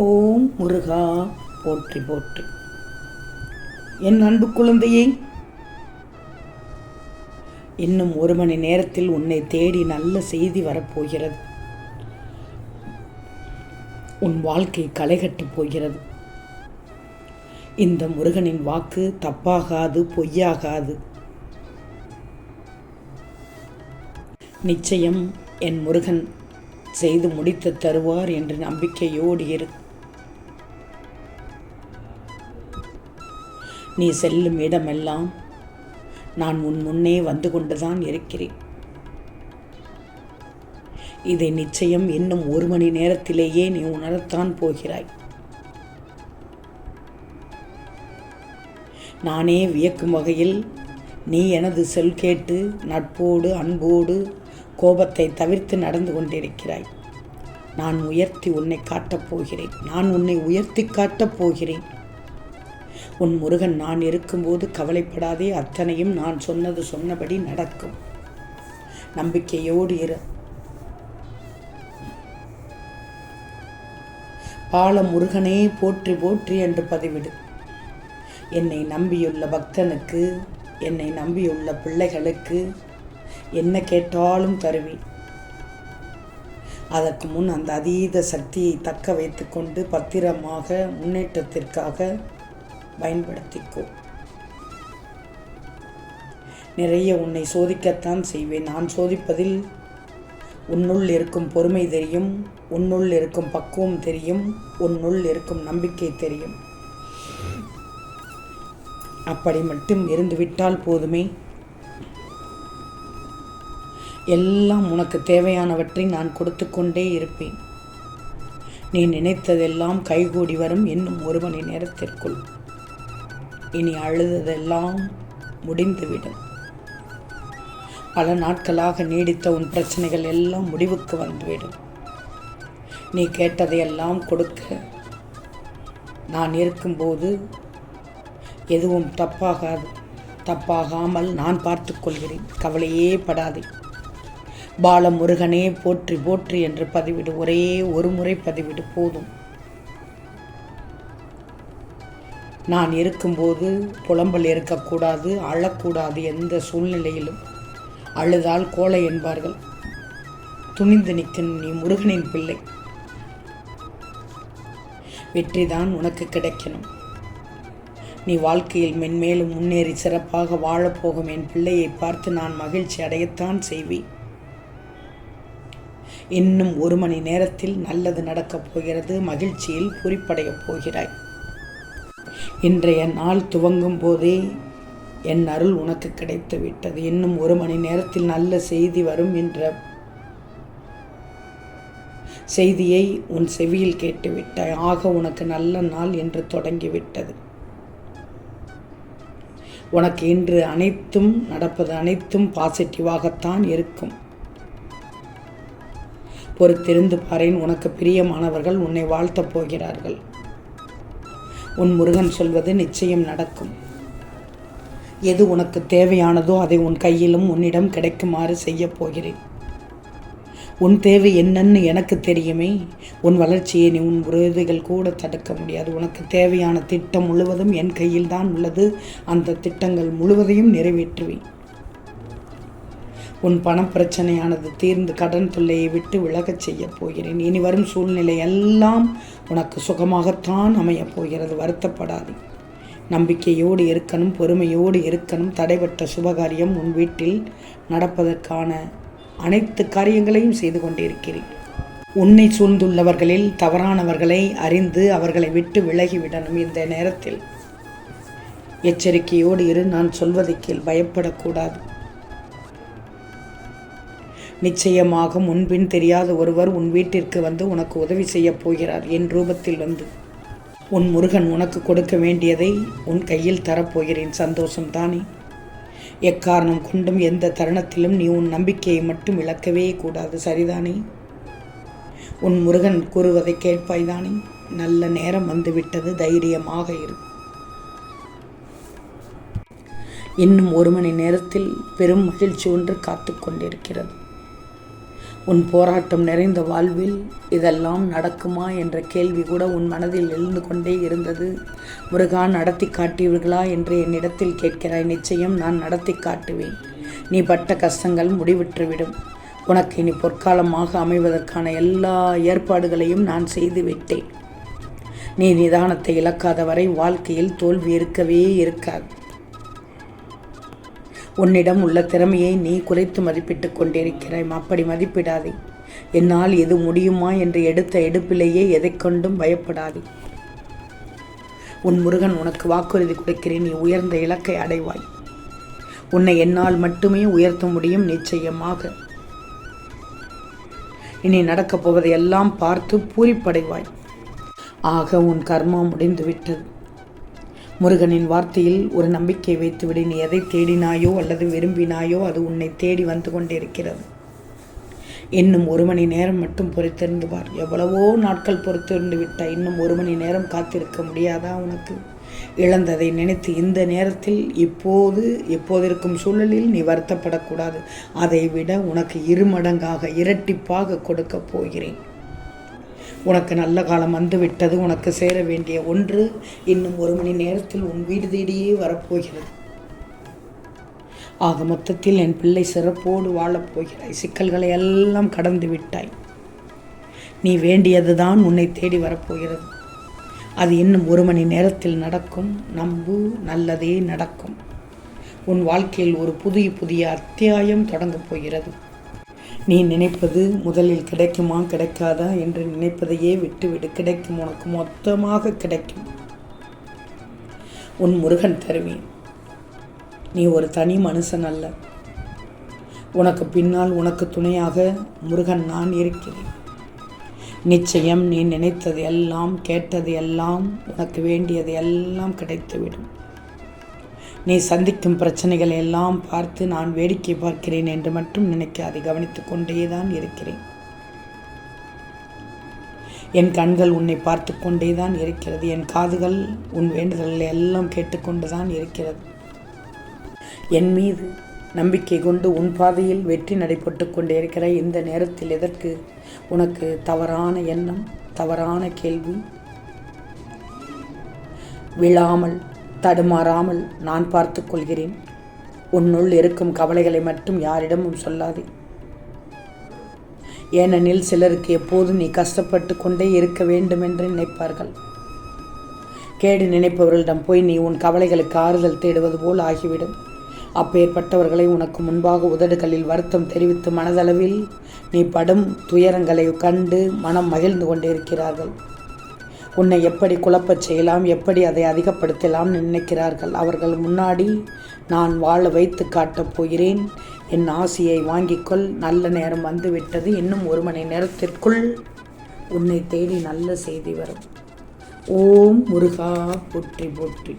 ஓம் முருகா போற்றி போற்றி. என் அன்பு குழந்தையே இன்னும் ஒரு மணி நேரத்தில் உன்னை தேடி நல்ல செய்தி வரப்போகிறது. உன் வாழ்க்கை களைகட்டப் போகிறது. இந்த முருகனின் வாக்கு தப்பாகாது பொய்யாகாது. நிச்சயம் என் முருகன் செய்து முடித்து தருவார் என்று நம்பிக்கையோடு இரு. நீ செல்லும் இடமெல்லாம் நான் உன் முன்னே வந்து கொண்டுதான் இருக்கிறேன். இதை நிச்சயம் இன்னும் ஒரு மணி நேரத்திலேயே நீ உணரத்தான் போகிறாய். நானே வியக்கும் வகையில் நீ எனது செல் கேட்டு நட்போடு அன்போடு கோபத்தை தவிர்த்து நடந்து கொண்டிருக்கிறாய். நான் உயர்த்தி உன்னை காட்டப் போகிறேன். நான் உன்னை உயர்த்தி காட்டப் போகிறேன். உன் முருகன் நான் இருக்கும்போது கவலைப்படாதே அத்தனையும் நான் சொன்னது சொன்னபடி நடக்கும். நம்பிக்கையோடு இரு. பால முருகனே போற்றி போற்றி என்று பதிவிடு. என்னை நம்பியுள்ள பக்தனுக்கு என்னை நம்பியுள்ள பிள்ளைகளுக்கு என்ன கேட்டாலும் தருவி. அதற்கு முன் அந்த அதீத சக்தியை தக்க வைத்துக்கொண்டு பத்திரமாக முன்னேற்றத்திற்காக பயன்படுத்திக்கோ. நிறைய உன்னை சோதிக்கத்தான் செய்வேன். நான் சோதிப்பதில் உன்னுள் இருக்கும் பொறுமை தெரியும். உன்னுள் இருக்கும் பக்குவம் தெரியும். உன்னுள் இருக்கும் நம்பிக்கை தெரியும். அப்படி மட்டும் இருந்துவிட்டால் போதுமே. எல்லாம் உனக்கு தேவையானவற்றை நான் கொடுத்து கொண்டே இருப்பேன். நீ நினைத்ததெல்லாம் கைகூடி வரும். இன்னும் ஒரு மணி நேரத்திற்குள். இனி அழுததெல்லாம் முடிந்துவிடும். பல நாட்களாக நீடித்த உன் பிரச்சனைகள் எல்லாம் முடிவுக்கு வந்துவிடும். நீ கேட்டதையெல்லாம் கொடுக்க நான் இருக்கும்போது எதுவும் தப்பாகாது. தப்பாகாமல் நான் பார்த்துக்கொள்கிறேன் கவலையே படாதே. பாலமுருகனே போற்றி போற்றி என்று பதிவிடு. ஒரே ஒரு முறை பதிவிடு. போதும். நான் இருக்கும்போது புலம்பல் இருக்கக்கூடாது அழக்கூடாது எந்த சூழ்நிலையிலும். அழுதால் கோலை என்பார்கள். துணிந்து நிற்கும் நீ முருகனின் பிள்ளை. வெற்றிதான் உனக்கு கிடைக்கணும். நீ வாழ்க்கையில் மென்மேலும் முன்னேறி சிறப்பாக வாழப்போகும் என் பிள்ளையை பார்த்து நான் மகிழ்ச்சி அடையத்தான் செய்வேன். இன்னும் ஒரு மணி நேரத்தில் நல்லது நடக்கப் போகிறது மகிழ்ச்சியில் குறிப்படையப் போகிறாய். இன்றைய நாள் துவங்கும் போதே என் அருள் உனக்கு கிடைத்து விட்டது. இன்னும் ஒரு மணி நேரத்தில் நல்ல செய்தி வரும் என்ற செய்தியை உன் செவியில் கேட்டுவிட்டாய் ஆக உனக்கு நல்ல நாள் என்று தொடங்கிவிட்டது உனக்கு இன்று அனைத்தும் நடப்பது அனைத்தும் பாசிட்டிவாகத்தான் இருக்கும். பொறுத்திருந்து பாரேன் உனக்கு பிரியமானவர்கள் உன்னை வாழ்த்தப் போகிறார்கள். உன் முருகன் சொல்வது நிச்சயம் நடக்கும். எது உனக்கு தேவையானதோ அதை உன் கையிலும் உன்னிடம் கிடைக்குமாறு செய்யப் போகிறேன். உன் தேவை என்னன்னு எனக்கு தெரியுமே. உன் வளர்ச்சியை நீ உன் உறவுகள் கூட தடுக்க முடியாது. உனக்கு தேவையான திட்டம் முழுவதும் என் கையில் தான் உள்ளது. அந்த திட்டங்கள் முழுவதையும் நிறைவேற்றுவேன். உன் பணப்பிரச்சனையானது தீர்ந்து கடன் தொல்லையை விட்டு விலகச் செய்யப் போகிறேன். இனி வரும் சூழ்நிலை எல்லாம் உனக்கு சுகமாகத்தான் அமையப் போகிறது. வருத்தப்படாது. நம்பிக்கையோடு இருக்கணும் பொறுமையோடு இருக்கணும். தடைபட்ட சுபகாரியம் உன் வீட்டில் நடப்பதற்கான அனைத்து காரியங்களையும் செய்து கொண்டிருக்கிறேன். உன்னை சூழ்ந்துள்ளவர்களில் தவறானவர்களை அறிந்து அவர்களை விட்டு விலகிவிடணும். இந்த நேரத்தில் எச்சரிக்கையோடு இரு. நான் சொல்வதை கீழ் பயப்படக்கூடாது. நிச்சயமாக முன்பின் தெரியாத ஒருவர் உன் வீட்டிற்கு வந்து உனக்கு உதவி செய்யப் போகிறார். என் ரூபத்தில் வந்து உன் முருகன் உனக்கு கொடுக்க வேண்டியதை உன் கையில் தரப்போகிறேன் சந்தோஷம் தானே? எக்காரணம் கொண்டும் எந்த தருணத்திலும் நீ உன் நம்பிக்கையை மட்டும் இழக்கவே கூடாது. சரிதானே? உன் முருகன் கூறுவதை கேட்பாய்தானே நல்ல நேரம் வந்துவிட்டது. தைரியமாக இரு. இன்னும் ஒரு மணி நேரத்தில் பெரும் மகிழ்ச்சி ஒன்று காத்து கொண்டிருக்கிறது. உன் போராட்டம் நிறைந்த வாழ்வில் இதெல்லாம் நடக்குமா என்ற கேள்வி கூட உன் மனதில் எழுந்து கொண்டே இருந்தது. முருகா நடத்தி காட்டுவீர்களா என்று என்னிடத்தில் கேட்கிறாய். நிச்சயம் நான் நடத்தி காட்டுவேன். நீ பட்ட கஷ்டங்கள் முடிவிட்டுவிடும் உனக்கு இனி பொற்காலமாக அமைவதற்கான எல்லா ஏற்பாடுகளையும் நான் செய்து விட்டேன். நீ நிதானத்தை இழக்காத வரை வாழ்க்கையில் தோல்வி இருக்கவே இருக்காது. உன்னிடம் உள்ள திறமையை நீ குறைத்து மதிப்பிட்டு கொண்டிருக்கிறாய். அப்படி மதிப்பிடாதே. என்னால் எது முடியுமா என்று எடுத்த எடுப்பிலேயே எதை கொண்டும் பயப்படாதே. உன் முருகன் உனக்கு வாக்குறுதி கொடுக்கிறேன். நீ உயர்ந்த இலக்கை அடைவாய். உன்னை என்னால் மட்டுமே உயர்த்த முடியும் நிச்சயமாக. இனி நடக்கப் போவதை எல்லாம் பார்த்து பூரிப்படைவாய். ஆக உன் கர்மா முடிந்து விட்டது முருகனின் வார்த்தையில் ஒரு நம்பிக்கை வைத்துவிடு. நீ எதை தேடினாயோ அல்லது விரும்பினாயோ அது உன்னை தேடி வந்து கொண்டிருக்கிறது. இன்னும் ஒரு மணி நேரம் மட்டும் பொறுத்திருந்து பார். எவ்வளவோ நாட்கள் பொறுத்திருந்து விட்டாய் இன்னும் ஒரு மணி நேரம் காத்திருக்க முடியாதா உனக்கு? இழந்ததை நினைத்து இந்த நேரத்தில் இப்போது இப்போது இருக்கும் சூழலில் நீ வருத்தப்படக்கூடாது. அதை விட உனக்கு இருமடங்காக இரட்டிப்பாக கொடுக்கப் போகிறேன். உனக்கு நல்ல காலம் வந்துவிட்டது. உனக்கு சேர வேண்டிய ஒன்று இன்னும் ஒரு மணி நேரத்தில் உன் வீடு தேடியே வரப்போகிறது. ஆக மொத்தத்தில் என் பிள்ளை சிறப்போடு வாழப் போகிறாய். சிக்கல்களை எல்லாம் கடந்து விட்டாய். நீ வேண்டியதுதான் உன்னை தேடி வரப்போகிறது. அது இன்னும் ஒரு மணி நேரத்தில் நடக்கும். நம்பு நல்லதே நடக்கும். உன் வாழ்க்கையில் ஒரு புதிய புதிய அத்தியாயம் தொடங்கப் போகிறது. நீ நினைப்பது முதலில் கிடைக்குமா கிடைக்காதா என்று நினைப்பதையே விட்டுவிடு. கிடைக்கும் உனக்கு மொத்தமாக கிடைக்கும். உன் முருகன் தருவேன் நீ ஒரு தனி மனுஷன் அல்ல. உனக்கு பின்னால் உனக்கு துணையாக முருகன் நான் இருக்கிறேன். நிச்சயம் நீ நினைத்தது எல்லாம் கேட்டது எல்லாம் உனக்கு வேண்டியது எல்லாம் கிடைத்துவிடும். நீ சந்திக்கும் பிரச்சனைகளை எல்லாம் பார்த்து நான் வேடிக்கை பார்க்கிறேன் என்று மட்டும் நினைக்காது கவனித்துக் கொண்டேதான் இருக்கிறேன். என் கண்கள் உன்னை பார்த்து கொண்டே தான் இருக்கிறது. என் காதுகள் உன் வேண்டுதல்களை எல்லாம் கேட்டுக்கொண்டு தான் இருக்கிறது. என் மீது நம்பிக்கை கொண்டு உன் பாதையில் வெற்றி நடைபெற்று கொண்டே இருக்கிற இந்த நேரத்தில் எதற்கு உனக்கு தவறான எண்ணம் தவறான கேள்வி? விழாமல் தடுமாறாமல் நான் பார்த்து கொள்கிறேன். உன்னுள் இருக்கும் கவலைகளை மட்டும் யாரிடமும் சொல்லாதே. ஏனெனில் சிலருக்கு எப்போதும் நீ கஷ்டப்பட்டு கொண்டே இருக்க வேண்டும் என்று நினைப்பார்கள். கேடு நினைப்பவர்களிடம் போய் நீ உன் கவலைகளுக்கு ஆறுதல் தேடுவது போல் ஆகிவிடும். அப்பேற்பட்டவர்களை உனக்கு முன்பாக உதடுகளில் வருத்தம் தெரிவித்து மனதளவில் நீ படும் துயரங்களை கண்டு மனம் மகிழ்ந்து கொண்டிருக்கிறார்கள். உன்னை எப்படி குழப்பச் செய்யலாம் எப்படி அதை அதிகப்படுத்தலாம் நினைக்கிறார்கள். அவர்கள் முன்னாடி நான் வாழ வைத்து காட்டப் போகிறேன். என் ஆசையை வாங்கிக்கொள். நல்ல நேரம் வந்துவிட்டது. இன்னும் ஒரு மணி நேரத்திற்குள் உன்னை தேடி நல்ல செய்தி வரும். ஓம் முருகா போற்றி போற்றி.